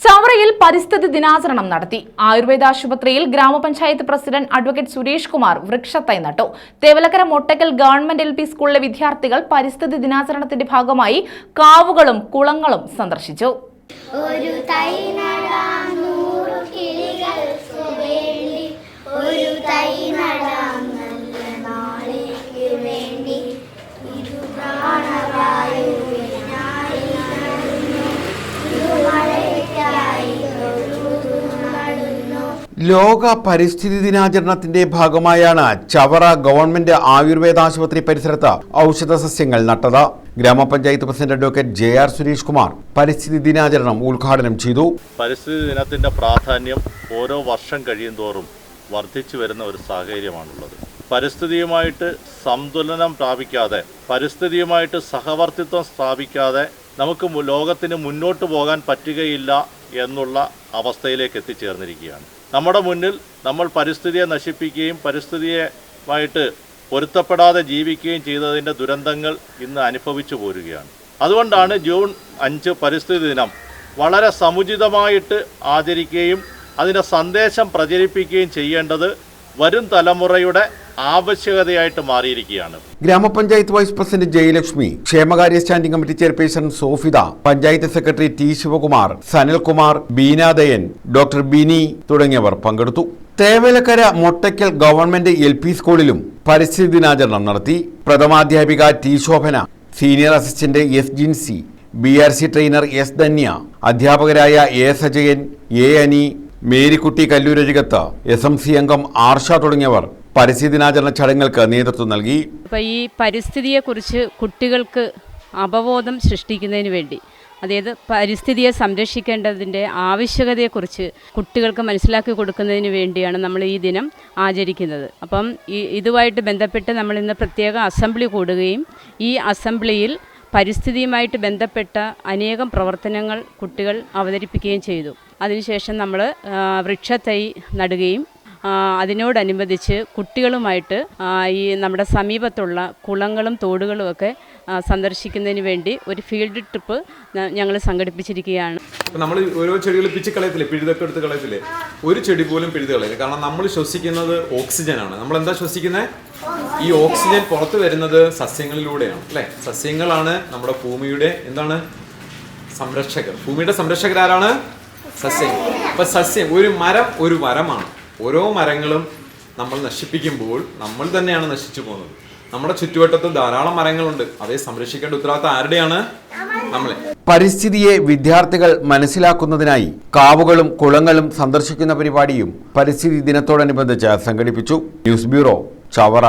ചവറയിൽ പരിസ്ഥിതി ദിനാചരണം നടത്തി. ആയുർവേദ ആശുപത്രിയിൽ ഗ്രാമപഞ്ചായത്ത് പ്രസിഡന്റ് അഡ്വക്കേറ്റ് സുരേഷ് കുമാർ വൃക്ഷത്തൈ നട്ടു. Thevalakkara Mottakkal government L P സ്കൂളിലെ വിദ്യാർത്ഥികൾ പരിസ്ഥിതി ദിനാചരണത്തിന്റെ ഭാഗമായി കാവുകളും കുളങ്ങളും സന്ദർശിച്ചു. ഒരു തൈ നടാം ലോക പരിസ്ഥിതി ദിനാചരണത്തിന്റെ ഭാഗമായാണ് ചവറ ഗവൺമെന്റ് ആയുർവേദ ആശുപത്രി പരിസരത്ത് ഔഷധ സസ്യങ്ങൾ നട്ടത്. ഗ്രാമപഞ്ചായത്ത് president advocate J R Suresh Kumar പരിസ്ഥിതി ദിനാചരണം ഉദ്ഘാടനം ചെയ്തു. പരിസ്ഥിതി ദിനത്തിന്റെ പ്രാധാന്യം ഓരോ വർഷം കഴിയും തോറും വർദ്ധിച്ചു വരുന്ന ഒരു സാഹചര്യമാണുള്ളത്. പരിസ്ഥിതിയുമായിട്ട് സന്തുലനം പ്രാപിക്കാതെ പരിസ്ഥിതിയുമായിട്ട് സഹവർത്തിത്വം സ്ഥാപിക്കാതെ നമുക്ക് ലോകത്തിന് മുന്നോട്ട് പോകാൻ പറ്റുകയില്ല എന്നുള്ള അവസ്ഥയിലേക്ക് എത്തിച്ചേർന്നിരിക്കുകയാണ്. നമ്മുടെ മുന്നിൽ നമ്മൾ പരിസ്ഥിതിയെ നശിപ്പിക്കുകയും പരിസ്ഥിതിയുമായിട്ട് പൊരുത്തപ്പെടാതെ ജീവിക്കുകയും ചെയ്തതിന്റെ ദുരന്തങ്ങൾ ഇന്ന് അനുഭവിച്ചു പോരുകയാണ്. അതുകൊണ്ടാണ് ജൂൺ അഞ്ച് പരിസ്ഥിതി ദിനം വളരെ സമുചിതമായിട്ട് ആചരിക്കുകയും അതിന്റെ സന്ദേശം പ്രചരിപ്പിക്കുകയും ചെയ്യേണ്ടത് വരും തലമുറയുടെ ആവശ്യകതയായിട്ട് മാറിയിരിക്കുകയാണ്. ഗ്രാമപഞ്ചായത്ത് വൈസ് പ്രസിഡന്റ് ജയലക്ഷ്മി ക്ഷേമകാര്യ standing committee chairperson Sofitha panchayat secretary T Sivakumar Sanalkumar Beenadayan doctor Bini തുടങ്ങിയവർ പങ്കെടുത്തു. Thevalakkara Mottakkal government L P സ്കൂളിലും പരിസ്ഥിതി ദിനാചരണം നടത്തി. പ്രഥമാധ്യാപിക T Shobhana senior assistant S Jincy B R C trainer S Dhanya അധ്യാപകരായ A Sajayan A Ani Marykutty കല്ലൂരജികത്ത് S M C അംഗം ആർഷ തുടങ്ങിയവർ പരിസ്ഥിതി ദിനാചരണ ചടങ്ങുകൾക്ക് നേതൃത്വം നൽകി. അപ്പോൾ ഈ പരിസ്ഥിതിയെക്കുറിച്ച് കുട്ടികൾക്ക് അവബോധം സൃഷ്ടിക്കുന്നതിന് വേണ്ടി അതായത് പരിസ്ഥിതിയെ സംരക്ഷിക്കേണ്ടതിന്റെ ആവശ്യകതയെക്കുറിച്ച് കുട്ടികൾക്ക് മനസ്സിലാക്കി കൊടുക്കുന്നതിന് വേണ്ടിയാണ് നമ്മൾ ഈ ദിനം ആചരിക്കുന്നത്. അപ്പം ഈ ഇതുമായിട്ട് ബന്ധപ്പെട്ട് നമ്മൾ ഇന്ന് പ്രത്യേക അസംബ്ലി കൂടുകയും ഈ അസംബ്ലിയിൽ പരിസ്ഥിതിയുമായിട്ട് ബന്ധപ്പെട്ട അനേകം പ്രവർത്തനങ്ങൾ കുട്ടികൾ അവതരിപ്പിക്കുകയും ചെയ്തു. അതിനുശേഷം നമ്മൾ വൃക്ഷത്തൈ നടുകയും അതിനോടനുബന്ധിച്ച് കുട്ടികളുമായിട്ട് ഈ നമ്മുടെ സമീപത്തുള്ള കുളങ്ങളും തോടുകളുമൊക്കെ സന്ദർശിക്കുന്നതിന് വേണ്ടി ഒരു ഫീൽഡ് ട്രിപ്പ് ഞങ്ങൾ സംഘടിപ്പിച്ചിരിക്കുകയാണ്. നമ്മൾ ഓരോ ചെടികൾ പിച്ച് കളയത്തില്ലേ? പിഴുതൊക്കെ എടുത്ത് കളയത്തില്ലേ? ഒരു ചെടി പോലും പിഴുത് കളയില്ല കാരണം നമ്മൾ ശ്വസിക്കുന്നത് ഓക്സിജൻ ആണ് നമ്മൾ എന്താ ശ്വസിക്കുന്നത് ഈ ഓക്സിജൻ പുറത്തു വരുന്നത് സസ്യങ്ങളിലൂടെയാണ് അല്ലേ? സസ്യങ്ങളാണ് നമ്മുടെ ഭൂമിയുടെ എന്താണ്? സംരക്ഷകർ. ഭൂമിയുടെ സംരക്ഷകരാരാണ്? സസ്യങ്ങൾ. അപ്പൊ സസ്യം ഒരു മരം ഒരു മരമാണ് ഓരോ മരങ്ങളും നമ്മൾ നശിപ്പിക്കുമ്പോൾ നമ്മൾ തന്നെയാണ് നശിച്ചു പോകുന്നത്. നമ്മുടെ ചുറ്റുവട്ടത്ത് ധാരാളം മരങ്ങളുണ്ട്. അവയെ സംരക്ഷിക്കേണ്ട ഉത്തരവാദിത്തം ആരുടെയാണ്? നമ്മളെ. പരിസ്ഥിതിയെ വിദ്യാർത്ഥികൾ മനസ്സിലാക്കുന്നതിനായി കാവുകളും കുളങ്ങളും സന്ദർശിക്കുന്ന പരിപാടിയും പരിസ്ഥിതി ദിനത്തോടനുബന്ധിച്ച് സംഘടിപ്പിച്ചു. News bureau Chavara.